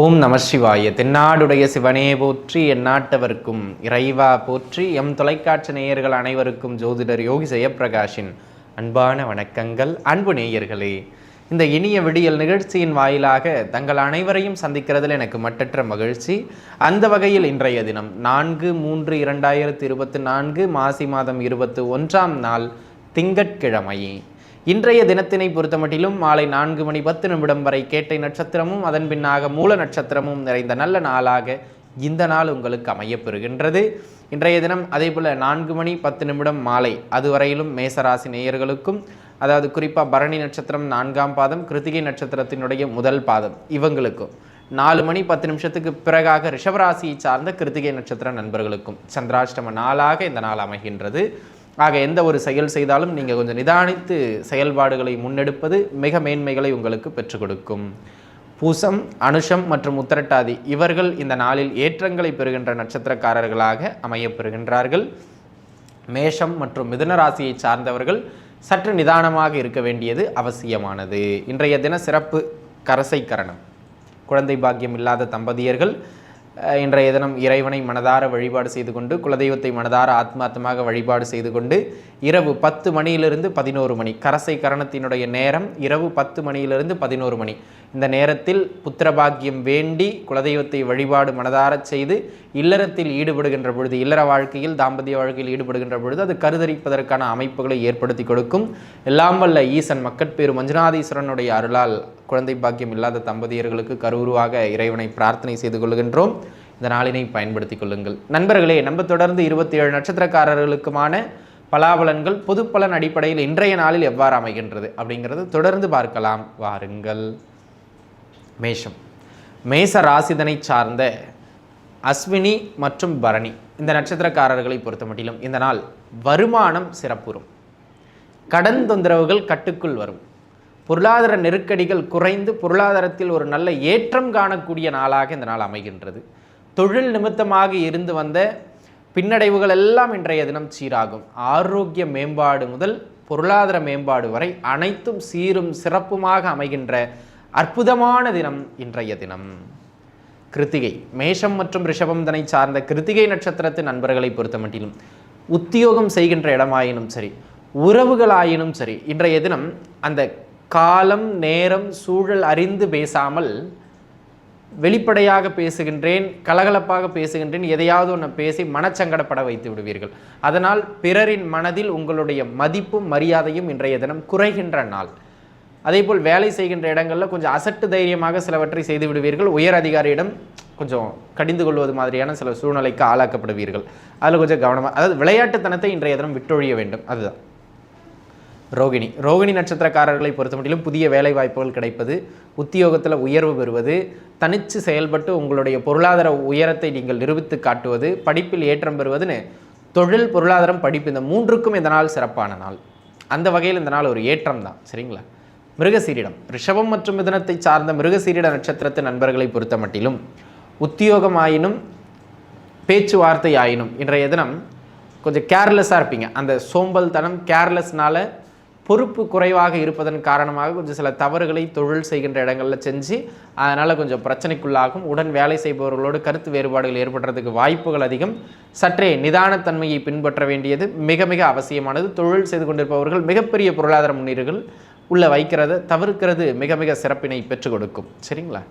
ஓம் நம சிவாய. தென்னாடுடைய சிவனே போற்றி எந்நாட்டவர்க்கும் இறைவா போற்றி எம் தொலைக்காட்சி நேயர்கள் அனைவருக்கும் ஜோதிடர் யோகி ஜெயப்பிரகாஷின் அன்பான வணக்கங்கள். அன்பு நேயர்களே இந்த இனிய விடியல் நிகழ்ச்சியின் வாயிலாக தங்கள் அனைவரையும் சந்திக்கிறதில் எனக்கு மட்டற்ற மகிழ்ச்சி. அந்த வகையில் இன்றைய தினம் நான்கு மூன்று இரண்டாயிரத்தி இருபத்தி நான்கு மாசி மாதம் இருபத்தி ஒன்றாம் நாள் திங்கட்கிழமை. இன்றைய தினத்தினை பொறுத்தமட்டிலும் மாலை நான்கு மணி பத்து நிமிடம் வரை கேட்டை நட்சத்திரமும் அதன் பின்னாக மூல நட்சத்திரமும் நிறைந்த நல்ல நாளாக இந்த நாள் உங்களுக்கு அமையப்பெறுகின்றது. இன்றைய தினம் அதே போல் நான்கு மணி பத்து நிமிடம் மாலை அதுவரையிலும் மேசராசி நேயர்களுக்கும் அதாவது குறிப்பாக பரணி நட்சத்திரம் நான்காம் பாதம் கிருத்திகை நட்சத்திரத்தினுடைய முதல் பாதம் இவங்களுக்கும். நாலு மணி பத்து நிமிஷத்துக்கு பிறகாக ரிஷபராசியை சார்ந்த கிருத்திகை நட்சத்திர நண்பர்களுக்கும். சந்திராஷ்டம நாளாக இந்த நாள் அமைகின்றது. ஆக எந்த ஒரு செயல் செய்தாலும் நீங்கள் கொஞ்சம் நிதானித்து செயல்பாடுகளை முன்னெடுப்பது மிக மேன்மைகளை உங்களுக்கு பெற்றுக் கொடுக்கும். பூசம் அனுஷம் மற்றும் உத்திரட்டாதி இவர்கள் இந்த நாளில் ஏற்றங்களை பெறுகின்ற நட்சத்திரக்காரர்களாக அமையப்பெறுகின்றார்கள். மேஷம் மற்றும் மிதுன ராசியை சார்ந்தவர்கள் சற்று நிதானமாக இருக்க வேண்டியது அவசியமானது. இன்றைய தின சிறப்பு கரசை கரணம் குழந்தை பாக்கியம் இல்லாத தம்பதியர்கள் இன்றைய தினம் இறைவனை மனதார வழிபாடு செய்து கொண்டு குலதெய்வத்தை மனதார ஆத்மாத்தமாக வழிபாடு செய்து கொண்டு இரவு பத்து மணியிலிருந்து பதினோரு மணி. கரசை கரணத்தினுடைய நேரம் இரவு பத்து மணியிலிருந்து பதினோரு மணி. இந்த நேரத்தில் புத்திரபாக்கியம் வேண்டி குலதெய்வத்தை வழிபாடு மனதாரச் செய்து இல்லறத்தில் ஈடுபடுகின்ற பொழுது இல்லற வாழ்க்கையில் தாம்பத்திய வாழ்க்கையில் ஈடுபடுகின்ற பொழுது அது கருதரிப்பதற்கான அமைப்புகளை ஏற்படுத்தி கொடுக்கும். எல்லாம் வல்ல ஈசன் மக்கட்பேறு மஞ்சுநாதீஸ்வரனுடைய அருளால் குழந்தை பாக்கியம் இல்லாத தம்பதியர்களுக்கு கருவுருவாக இறைவனை பிரார்த்தனை செய்து கொள்கின்றோம். இந்த நாளினை பயன்படுத்திக் கொள்ளுங்கள். நண்பர்களே நம்ம தொடர்ந்து இருபத்தி ஏழு நட்சத்திரக்காரர்களுக்குமான பலாபலன்கள் பொது பலன் அடிப்படையில் இன்றைய நாளில் எவ்வாறு அமைகின்றது அப்படிங்கிறது தொடர்ந்து பார்க்கலாம். வாருங்கள். மேஷம். மேச ராசிதனை சார்ந்த அஸ்வினி மற்றும் பரணி இந்த நட்சத்திரக்காரர்களை பொறுத்தமட்டிலும் இந்த நாள் வருமானம் சிறப்புறும். கடன் தொந்தரவுகள் கட்டுக்குள் வரும். பொருளாதார நெருக்கடிகள் குறைந்து பொருளாதாரத்தில் ஒரு நல்ல ஏற்றம் காணக்கூடிய நாளாக இந்த நாள் அமைகின்றது. தொழில் நிமித்தமாக இருந்து வந்த பின்னடைவுகள் எல்லாம் இன்றைய தினம் சீராகும். ஆரோக்கிய மேம்பாடு முதல் பொருளாதார மேம்பாடு வரை அனைத்தும் சீரும் சிறப்புமாக அமைகின்ற அற்புதமான தினம் இன்றைய தினம். கிருத்திகை மேஷம் மற்றும் ரிஷபம் தனை சார்ந்த கிருத்திகை நட்சத்திரத்தின் நண்பர்களை பொறுத்தமட்டிலும் உத்தியோகம் செய்கின்ற இடமாயினும் சரி உறவுகளாயினும் சரி இன்றைய தினம் அந்த காலம் நேரம் சூழல் அறிந்து பேசாமல் வெளிப்படையாக பேசுகின்றேன் கலகலப்பாக பேசுகின்றேன் எதையாவது ஒன்று பேசி மனச்சங்கடப்பட வைத்து விடுவீர்கள். அதனால் பிறரின் மனதில் உங்களுடைய மதிப்பும் மரியாதையும் இன்றைய தினம் குறைகின்ற நாள். அதேபோல் வேலை செய்கின்ற இடங்களில் கொஞ்சம் அசட்டு தைரியமாக சிலவற்றை செய்து விடுவீர்கள். உயர் அதிகாரியிடம் கொஞ்சம் கடிந்து கொள்வது மாதிரியான சில சூழ்நிலைக்கு ஆளாக்கப்படுவீர்கள். அதில் கொஞ்சம் கவனமாக அதாவது விளையாட்டுத்தனத்தை இன்றைய தினம் விட்டொழிய வேண்டும். அதுதான். ரோகிணி. ரோகிணி நட்சத்திரக்காரர்களை பொறுத்தமட்டிலும் புதிய வேலை வாய்ப்புகள் கிடைப்பது உத்தியோகத்தில் உயர்வு பெறுவது தனிச்சு செயல்பட்டு உங்களுடைய பொருளாதார உயரத்தை நீங்கள் நிரூபித்து காட்டுவது படிப்பில் ஏற்றம் பெறுவதுன்னு தொழில் பொருளாதாரம் படிப்பு இந்த மூன்றுக்கும் இந்த நாள் சிறப்பான நாள். அந்த வகையில் இந்த நாள் ஒரு ஏற்றம் தான் சரிங்களா? மிருகசீரிடம். ரிஷபம் மற்றும் மிதனத்தை சார்ந்த மிருகசீரிட நட்சத்திரத்து நண்பர்களை பொறுத்தமட்டிலும் உத்தியோகம் ஆயினும் பேச்சுவார்த்தை ஆயினும் இன்றைய தினம் கொஞ்சம் கேர்லெஸ்ஸாக இருப்பீங்க. அந்த சோம்பல்தனம் கேர்லெஸ்னால பொறுப்பு குறைவாக இருப்பதன் காரணமாக கொஞ்சம் சில தவறுகளை தொழில் செய்கின்ற இடங்களில் செஞ்சு அதனால் கொஞ்சம் பிரச்சனைக்குள்ளாகும். உடன் வேலை செய்பவர்களோடு கருத்து வேறுபாடுகள் ஏற்படுறதுக்கு வாய்ப்புகள் அதிகம். சற்றே நிதானத்தன்மையை பின்பற்ற வேண்டியது மிக மிக அவசியமானது. தொழில் செய்து கொண்டிருப்பவர்கள் மிகப்பெரிய பொருளாதார முன்னேறுகள் உள்ள வைக்கிறத தவிர்க்கிறது மிக மிக சிறப்பினை பெற்றுக் கொடுக்கும். சரிங்களா?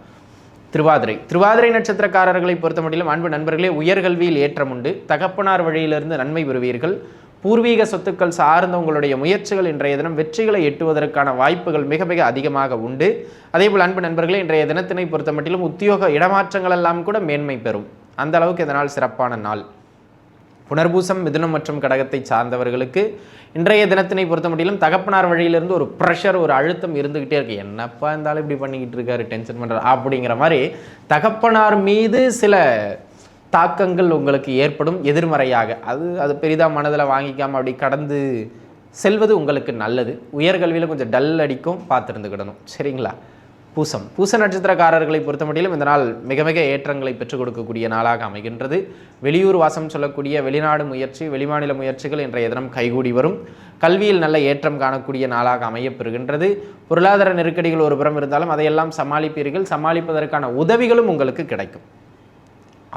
திருவாதிரை. திருவாதிரை நட்சத்திரக்காரர்களை பொறுத்தமட்டிலும் அன்பு நண்பர்களே உயர்கல்வியில் ஏற்றம் உண்டு. தகப்பனார் வழியிலிருந்து நன்மை பெறுவீர்கள். பூர்வீக சொத்துக்கள் சார்ந்த உங்களுடைய முயற்சிகள் இன்றைய தினம் வெற்றிகளை எட்டுவதற்கான வாய்ப்புகள் மிக மிக அதிகமாக உண்டு. அதேபோல் அன்பு நண்பர்களே இன்றைய தினத்தினை பொறுத்தமட்டிலும் உத்தியோக இடமாற்றங்கள் எல்லாம் கூட மேன்மை பெறும். அந்த அளவுக்கு இதனால் சிறப்பான நாள். புனர்பூசம் மிதுனம் மற்றும் கடகத்தை சார்ந்தவர்களுக்கு இன்றைய தினத்தினை பொறுத்த முடியலும் தகப்பனார் வழியிலிருந்து ஒரு ப்ரெஷர் ஒரு அழுத்தம் இருந்துக்கிட்டே இருக்கு. என்னப்பா இருந்தாலும் இப்படி பண்ணிக்கிட்டு இருக்காரு? டென்ஷன் பண்ணுறாரு அப்படிங்கிற மாதிரி தகப்பனார் மீது சில தாக்கங்கள் உங்களுக்கு ஏற்படும் எதிர்மறையாக. அது அது பெரிதாக மனதில் வாங்கிக்காமல் அப்படி கடந்து செல்வது உங்களுக்கு நல்லது. உயர்கல்வியில் கொஞ்சம் டல் அடிக்கும் பார்த்துருந்துக்கிடணும் சரிங்களா? பூசம். பூச நட்சத்திரக்காரர்களை பொறுத்த மட்டிலும் இந்த நாள் மிக மிக ஏற்றங்களை பெற்றுக் கொடுக்கக்கூடிய நாளாக அமைகின்றது. வெளியூர் வாசம் சொல்லக்கூடிய வெளிநாடு முயற்சி வெளிமாநில முயற்சிகள் இன்றைய தினம் கைகூடி வரும். கல்வியில் நல்ல ஏற்றம் காணக்கூடிய நாளாக அமையப்பெறுகின்றது பொருளாதார நெருக்கடிகள் ஒரு புறம் இருந்தாலும் அதையெல்லாம் சமாளிப்பீர்கள். சமாளிப்பதற்கான உதவிகளும் உங்களுக்கு கிடைக்கும்.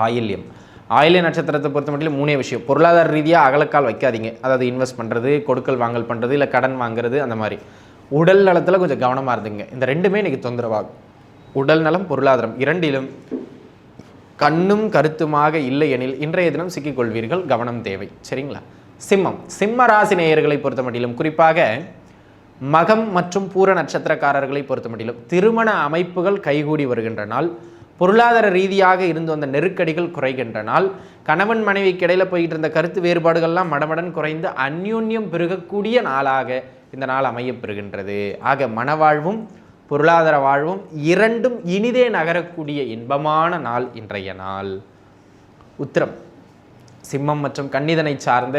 ஆயில்யம். ஆயில்ய நட்சத்திரத்தை பொறுத்த மட்டும் மூணே விஷயம். பொருளாதார ரீதியாக அகலக்கால் வைக்காதீங்க. அதாவது இன்வெஸ்ட் பண்ணுறது கொடுக்கல் வாங்கல் பண்ணுறது இல்லை கடன் வாங்குறது அந்த மாதிரி. உடல் நலத்தில் கொஞ்சம் கவனமாக இருந்துங்க. இந்த ரெண்டுமே இன்றைக்கி தொந்தரவாகும். உடல் நலம் பொருளாதாரம். இரண்டிலும் கண்ணும் கருத்துமாக இல்லை எனில் இன்றைய தினம் சிக்கிக்கொள்வீர்கள் கவனம் தேவை. சரிங்களா? சிம்மம். சிம்ம ராசி நேயர்களை பொறுத்த மட்டிலும் குறிப்பாக மகம் மற்றும் பூர நட்சத்திரக்காரர்களை பொறுத்த மட்டிலும் திருமண அமைப்புகள் கைகூடி வருகின்ற நாள். பொருளாதார ரீதியாக இருந்து வந்த நெருக்கடிகள் குறைகின்ற நாள் கணவன் மனைவிக்கு இடையில் போய்கிட்டு இருந்த கருத்து வேறுபாடுகள்லாம் மடமடன் குறைந்து அந்யோன்யம் பெருகக்கூடிய நாளாக இந்த நாள் அமையப்பெறுகின்றது. ஆக மனவாழ்வும் பொருளாதார வாழ்வும் இரண்டும் இனிதே நகரக்கூடிய இன்பமான நாள் இன்றைய நாள். உத்திரம். சிம்மம் மற்றும் கன்னிதனை சார்ந்த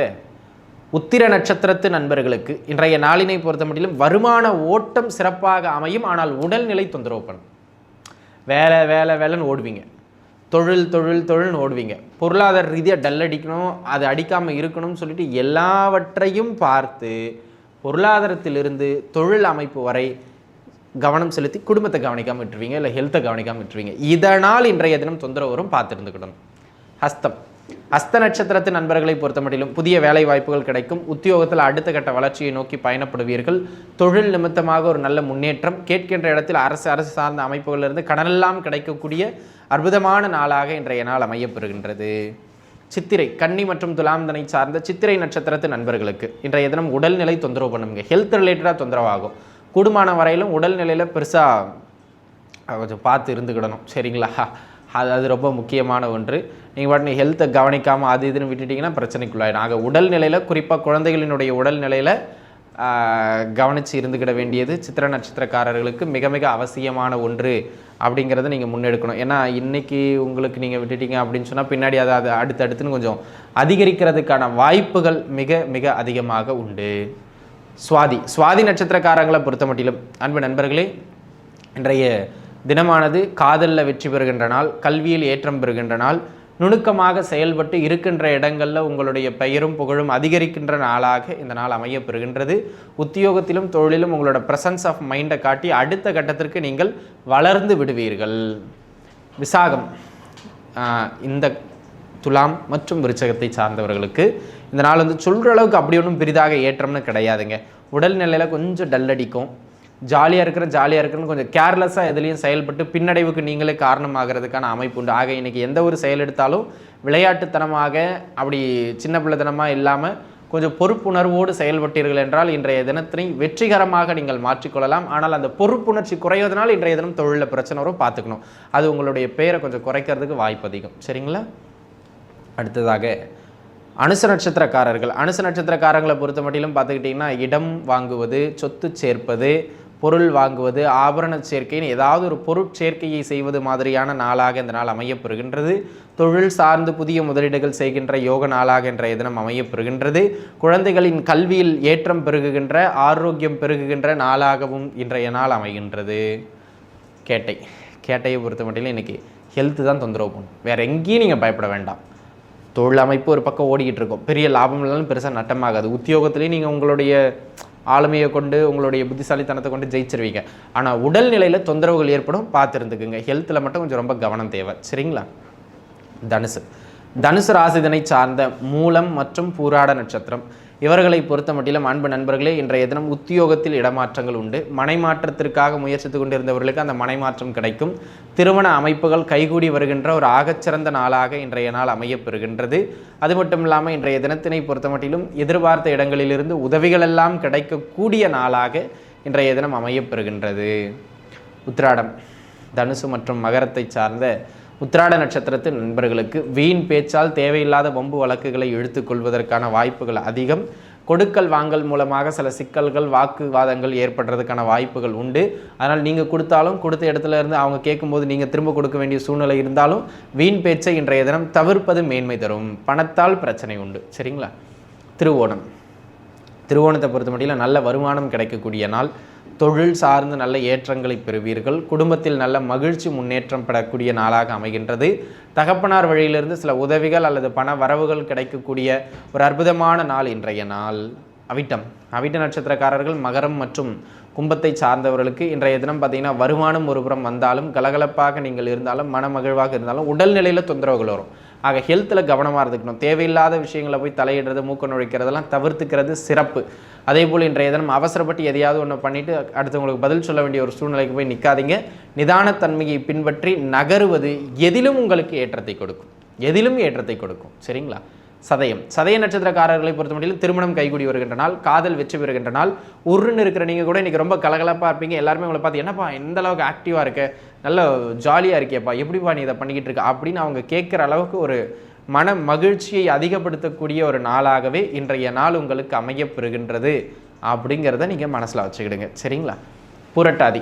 உத்திர நட்சத்திரத்து நண்பர்களுக்கு இன்றைய நாளினை பொறுத்த மட்டிலும் வருமான ஓட்டம் சிறப்பாக அமையும். ஆனால் உடல்நிலை தொந்தரவு பண்ணும். வேலை வேலை வேலைன்னு ஓடுவீங்க. தொழில் தொழில் தொழில்னு ஓடுவீங்க. பொருளாதார ரீதியாக டல் அடிக்கணும் அது அடிக்காமல் இருக்கணும்னு சொல்லிட்டு எல்லாவற்றையும் பார்த்து பொருளாதாரத்திலிருந்து தொழில் அமைப்பு வரை கவனம் செலுத்தி குடும்பத்தை கவனிக்காமல் விட்டுருவீங்க இல்லை ஹெல்த்தை கவனிக்காமல் விட்டுருவீங்க. இதனால் இன்றைய தினம் தொந்தரவு வரும் பார்த்துருந்துக்கிடணும் ஹஸ்தம். அஸ்த நட்சத்திரத்து நண்பர்களை பொறுத்த மட்டிலும் புதிய வேலை வாய்ப்புகள் கிடைக்கும். உத்தியோகத்தில் அடுத்த கட்ட வளர்ச்சியை நோக்கி பயணப்படுவீர்கள். தொழில் நிமித்தமாக ஒரு நல்ல முன்னேற்றம். கேட்கின்ற இடத்தில் அரசு அரசு சார்ந்த அமைப்புகளிலிருந்து கடனெல்லாம் கிடைக்கக்கூடிய அற்புதமான நாளாக இன்றைய நாள் அமையப்பெறுகின்றது. சித்திரை கன்னி மற்றும் துலாம்தனை சார்ந்த சித்திரை நட்சத்திரத்து நண்பர்களுக்கு இன்றைய தினம் உடல்நிலை தொந்தரவு பண்ணுங்க. ஹெல்த் ரிலேட்டடாக தொந்தரவாகும். கூடுமான வரையிலும் உடல்நிலையில் பெருசாக கொஞ்சம் பார்த்து இருந்துக்கிடணும். சரிங்களா? அது அது ரொம்ப முக்கியமான ஒன்று. நீங்கள் பாட்டு ஹெல்த்தை கவனிக்காமல் அது இதுன்னு விட்டுட்டிங்கன்னா பிரச்சனைக்குள்ளாயிடும். ஆக உடல்நிலையில் குறிப்பாக குழந்தைகளினுடைய உடல்நிலையில் கவனித்து இருந்துக்கிட வேண்டியது சித்திர நட்சத்திரக்காரர்களுக்கு மிக மிக அவசியமான ஒன்று அப்படிங்கிறத நீங்கள் முன்னெடுக்கணும். ஏன்னா இன்றைக்கி உங்களுக்கு நீங்கள் விட்டுட்டீங்க அப்படின்னு சொன்னால் பின்னாடி அதை அது அடுத்தடுத்துன்னு கொஞ்சம் அதிகரிக்கிறதுக்கான வாய்ப்புகள் மிக மிக அதிகமாக உண்டு. சுவாதி சுவாதி நட்சத்திரக்காரங்களை பொறுத்த மட்டிலும் அன்பு நண்பர்களே இன்றைய தினமானது காதலில் வெற்றி பெறுகின்ற நாள் கல்வியில் ஏற்றம் பெறுகின்ற நாள் நுணுக்கமாக செயல்பட்டு இருக்கின்ற இடங்களில் உங்களுடைய பெயரும் புகழும் அதிகரிக்கின்ற நாளாக இந்த நாள் அமையப்பெறுகின்றது. உத்தியோகத்திலும் தொழிலும் உங்களோட ப்ரெசன்ஸ் ஆஃப் மைண்டை காட்டி அடுத்த கட்டத்திற்கு நீங்கள் வளர்ந்து விடுவீர்கள். விசாகம் இந்த துலாம் மற்றும் விருச்சகத்தை சார்ந்தவர்களுக்கு இந்த நாள் வந்து சொல்கிற அளவுக்கு அப்படி ஒன்றும் பெரிதாக ஏற்றம்னு கிடையாதுங்க. உடல்நிலையில் கொஞ்சம் டல் அடிக்கும். ஜாலியாக இருக்கிற ஜாலியாக இருக்கிறன்னு கொஞ்சம் கேர்லெஸ்ஸாக எதுலேயும் செயல்பட்டு பின்னடைவுக்கு நீங்களே காரணமாகிறதுக்கான அமைப்பு உண்டு. ஆக இன்றைக்கி எந்த ஒரு செயல் எடுத்தாலும் விளையாட்டுத்தனமாக அப்படி சின்ன பிள்ளைத்தனமாக இல்லாமல் கொஞ்சம் பொறுப்புணர்வோடு செயல்பட்டீர்கள் என்றால் இன்றைய தினத்தினை வெற்றிகரமாக நீங்கள் மாற்றிக்கொள்ளலாம். ஆனால் அந்த பொறுப்புணர்ச்சி குறைவதனால் இன்றைய தினம் தொழிலில் பிரச்சனை வரும் பார்த்துக்கணும். அது உங்களுடைய பேரை கொஞ்சம் குறைக்கிறதுக்கு வாய்ப்பு அதிகம். சரிங்களா? அடுத்ததாக அனுச நட்சத்திரக்காரர்கள். அனுச நட்சத்திரக்காரங்களை பொறுத்த மட்டிலும் பார்த்துக்கிட்டிங்கன்னா இடம் வாங்குவது சொத்து சேர்ப்பது பொருள் வாங்குவது ஆபரண சேர்க்கைன்னு ஏதாவது ஒரு பொருட்சேர்க்கையை செய்வது மாதிரியான நாளாக இந்த நாள் அமையப்பெறுகின்றது. தொழில் சார்ந்து புதிய முதலீடுகள் செய்கின்ற யோக நாளாக இன்றைய தினம் அமையப்பெறுகின்றது. குழந்தைகளின் கல்வியில் ஏற்றம் பெருகுகின்ற ஆரோக்கியம் பெருகுகின்ற நாளாகவும் இன்றைய நாள் அமைகின்றது. கேட்டை. கேட்டையை பொறுத்த மட்டும் இன்றைக்கி ஹெல்த்து தான் தொந்தரவு பண்ணும். வேறு எங்கேயும் நீங்கள் பயப்பட வேண்டாம். தொழில் அமைப்பு ஒரு பக்கம் ஓடிக்கிட்டு இருக்கும். பெரிய லாபம் இல்லைன்னு பெருசாக நட்டமாகாது. உத்தியோகத்துலேயும் நீங்கள் உங்களுடைய ஆளுமையை கொண்டு உங்களுடைய புத்திசாலித்தனத்தை கொண்டு ஜெயிச்சிருவீங்க. ஆனால் உடல்நிலையில் தொந்தரவுகள் ஏற்படும் பார்த்துருந்துக்குங்க. ஹெல்த்தில் மட்டும் கொஞ்சம் ரொம்ப கவனம் தேவை. சரிங்களா? தனுசு. தனுசு ராசிதனை சார்ந்த மூலம் மற்றும் பூராட நட்சத்திரம். இவர்களை பொறுத்த மட்டிலும் அன்பு நண்பர்களே இன்றைய தினம் உத்தியோகத்தில் இடமாற்றங்கள் உண்டு. மனைமாற்றத்திற்காக முயற்சித்து கொண்டிருந்தவர்களுக்கு அந்த மனைமாற்றம் கிடைக்கும். திருமண அமைப்புகள் கைகூடி வருகின்ற ஒரு ஆகச்சிறந்த நாளாக இன்றைய நாள் அமையப்பெறுகின்றது. அது மட்டும் இல்லாமல் இன்றைய தினத்தினை பொறுத்த மட்டிலும் எதிர்பார்த்த இடங்களிலிருந்து உதவிகளெல்லாம் கிடைக்கக்கூடிய நாளாக இன்றைய தினம் அமையப்பெறுகின்றது. உத்ராடம் தனுசு மற்றும் மகரத்தை சார்ந்த உத்திராட நட்சத்திரத்து நண்பர்களுக்கு வீண் பேச்சால் தேவையில்லாத வம்பு வழக்குகளை எடுத்துக்கொள்வதற்கான வாய்ப்புகள் அதிகம். கொடுக்கல் வாங்கல் மூலமாக சில சிக்கல்கள் வாக்குவாதங்கள் ஏற்படுறதுக்கான வாய்ப்புகள் உண்டு. அதனால் நீங்கள் கொடுத்தாலும் கொடுத்த இடத்துல இருந்து அவங்க கேட்கும்போது நீங்கள் திரும்ப கொடுக்க வேண்டிய சூழ்நிலை இருந்தாலும் வீண் பேச்சை இன்றைய தினம் தவிர்ப்பது மேன்மை தரும். பணத்தால் பிரச்சனை உண்டு. சரிங்களா? திருவோணம். திருவோணத்தை பொறுத்த மட்டும் நல்ல வருமானம் கிடைக்கக்கூடிய நாள். தொழில் சார்ந்து நல்ல ஏற்றங்களை பெறுவீர்கள். குடும்பத்தில் நல்ல மகிழ்ச்சி முன்னேற்றம் பெறக்கூடிய நாளாக அமைகின்றது. தகப்பனார் வழியிலிருந்து சில உதவிகள் அல்லது பண வரவுகள் கிடைக்கக்கூடிய ஒரு அற்புதமான நாள் இன்றைய நாள். அவிட்டம். அவிட்ட நட்சத்திரக்காரர்கள் மகரம் மற்றும் கும்பத்தை சார்ந்தவர்களுக்கு இன்றைய தினம் பார்த்தீங்கன்னா வருமானம் ஒருபுறம் வந்தாலும் கலகலப்பாக நீங்கள் இருந்தாலும் மனமகிழ்வாக இருந்தாலும் உடல்நிலையில் தொந்தரவுகள் வரும். ஆக ஹெல்த்தில் கவனமாக இருந்துக்கணும். தேவையில்லாத விஷயங்களை போய் தலையிடுறது மூக்க நுழைக்கிறதெல்லாம் தவிர்த்துக்கிறது சிறப்பு. அதே போல் இன்றைய தினம் அவசரப்பட்டு எதையாவது ஒன்று பண்ணிவிட்டு அடுத்தவங்களுக்கு பதில் சொல்ல வேண்டிய ஒரு சூழ்நிலைக்கு போய் நிற்காதீங்க நிதானத்தன்மையை பின்பற்றி நகருவது எதிலும் உங்களுக்கு ஏற்றத்தை கொடுக்கும். எதிலும் ஏற்றத்தை கொடுக்கும். சரிங்களா? சதயம். சதய நட்சத்திரக்காரர்களை பொறுத்த மட்டும் திருமணம் கைகூடி வருகின்ற நாள் காதல் வெற்றி பெறுகின்ற நாள். உருன்னு இருக்கிற நீங்கள் கூட இன்றைக்கி ரொம்ப கலகலப்பாக இருப்பீங்க. எல்லாருமே உங்களை பார்த்து என்னப்பா எந்த அளவுக்கு ஆக்டிவாக இருக்க? நல்ல ஜாலியாக இருக்கேப்பா எப்படிப்பா நீ இதை பண்ணிக்கிட்டு இருக்க? அப்படின்னு அவங்க கேட்குற அளவுக்கு ஒரு மன மகிழ்ச்சியை அதிகப்படுத்தக்கூடிய ஒரு நாளாகவே இன்றைய நாள் உங்களுக்கு அமையப்பெறுகின்றது அப்படிங்கிறத நீங்கள் மனசில் வச்சுக்கிடுங்க. சரிங்களா? புரட்டாதி.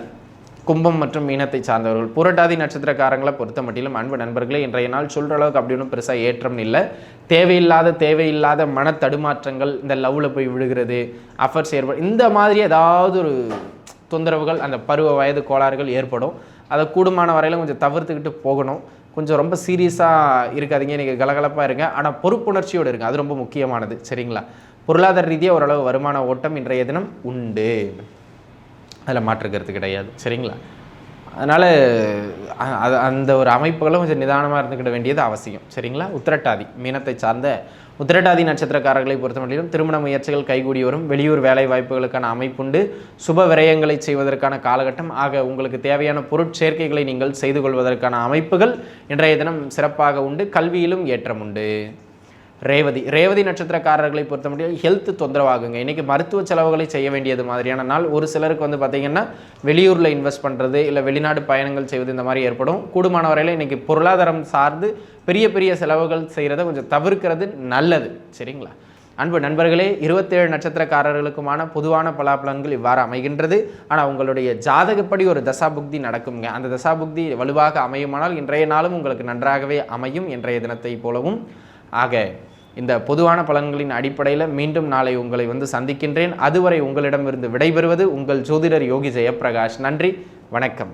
கும்பம் மற்றும் மீனத்தை சார்ந்தவர்கள். புரட்டாதி நட்சத்திரக்காரங்களை பொறுத்த மட்டிலும் அன்பு நண்பர்களே இன்றைய நாள் சொல்கிற அளவுக்கு அப்படி ஒன்றும் பெருசாக ஏற்றம் இல்லை. தேவையில்லாத தேவையில்லாத மன தடுமாற்றங்கள் இந்த லவ்வில் போய் விழுகிறது அஃபர்ஸ் ஏற்படும் இந்த மாதிரி ஏதாவது ஒரு தொந்தரவுகள் அந்த பருவ வயது கோளாறுகள் ஏற்படும். அதை கூடுமான வரையிலும் கொஞ்சம் தவிர்த்துக்கிட்டு போகணும். கொஞ்சம் ரொம்ப சீரியஸாக இருக்காதீங்க நீங்கள் கலகலப்பாக இருங்க. ஆனால் பொறுப்புணர்ச்சியோடு இருங்க. அது ரொம்ப முக்கியமானது. சரிங்களா? பொருளாதார ரீதியாக ஓரளவு வருமான ஓட்டம் இன்றைய தினம் உண்டு. அதில் மாற்றுக்கிறது கிடையாது. சரிங்களா? அதனால் அது அந்த ஒரு அமைப்புகளும் கொஞ்சம் நிதானமாக இருந்துக்கிட வேண்டியது அவசியம். சரிங்களா? உத்திரட்டாதி மீனத்தை சார்ந்த உத்திரட்டாதி நட்சத்திரக்காரர்களை பொறுத்தமட்டிலும் திருமண முயற்சிகள் கைகூடி வரும். வெளியூர் வேலை வாய்ப்புகளுக்கான அமைப்புண்டு. சுப விரயங்களை செய்வதற்கான காலகட்டம். ஆக உங்களுக்கு தேவையான பொருட்சேர்க்கைகளை நீங்கள் செய்து கொள்வதற்கான அமைப்புகள் இன்றைய தினம் சிறப்பாக உண்டு. கல்வியிலும் ஏற்றம் உண்டு ரேவதி ரேவதி நட்சத்திரக்காரர்களை பொறுத்த முடியும் ஹெல்த் தொந்தரவாகுங்க. இன்றைக்கி மருத்துவ செலவுகளை செய்ய வேண்டியது மாதிரியான நாள் ஒரு சிலருக்கு வந்து பார்த்திங்கன்னா வெளியூரில் இன்வெஸ்ட் பண்ணுறது இல்லை வெளிநாடு பயணங்கள் செய்வது இந்த மாதிரி ஏற்படும். கூடுமான வரையில் இன்றைக்கி பொருளாதாரம் சார்ந்து பெரிய பெரிய செலவுகள் செய்கிறத கொஞ்சம் தவிர்க்கிறது நல்லது. சரிங்களா? அன்பு நண்பர்களே இருபத்தேழு நட்சத்திரக்காரர்களுக்குமான பொதுவான பலாபலன்கள் இவ்வாறு அமைகின்றது. ஆனால் உங்களுடைய ஜாதகப்படி ஒரு தசாபுக்தி நடக்குங்க அந்த தசாபுக்தி வலுவாக அமையுமானால் இன்றைய நாளும் உங்களுக்கு நன்றாகவே அமையும். இன்றைய தினத்தை போலவும். ஆக இந்த பொதுவான பலன்களின் அடிப்படையில் மீண்டும் நாளை உங்களை வந்து சந்திக்கின்றேன். அதுவரை உங்களிடமிருந்து விடைபெறுவது உங்கள் ஜோதிடர் யோகி ஜெயப்பிரகாஷ். நன்றி வணக்கம்.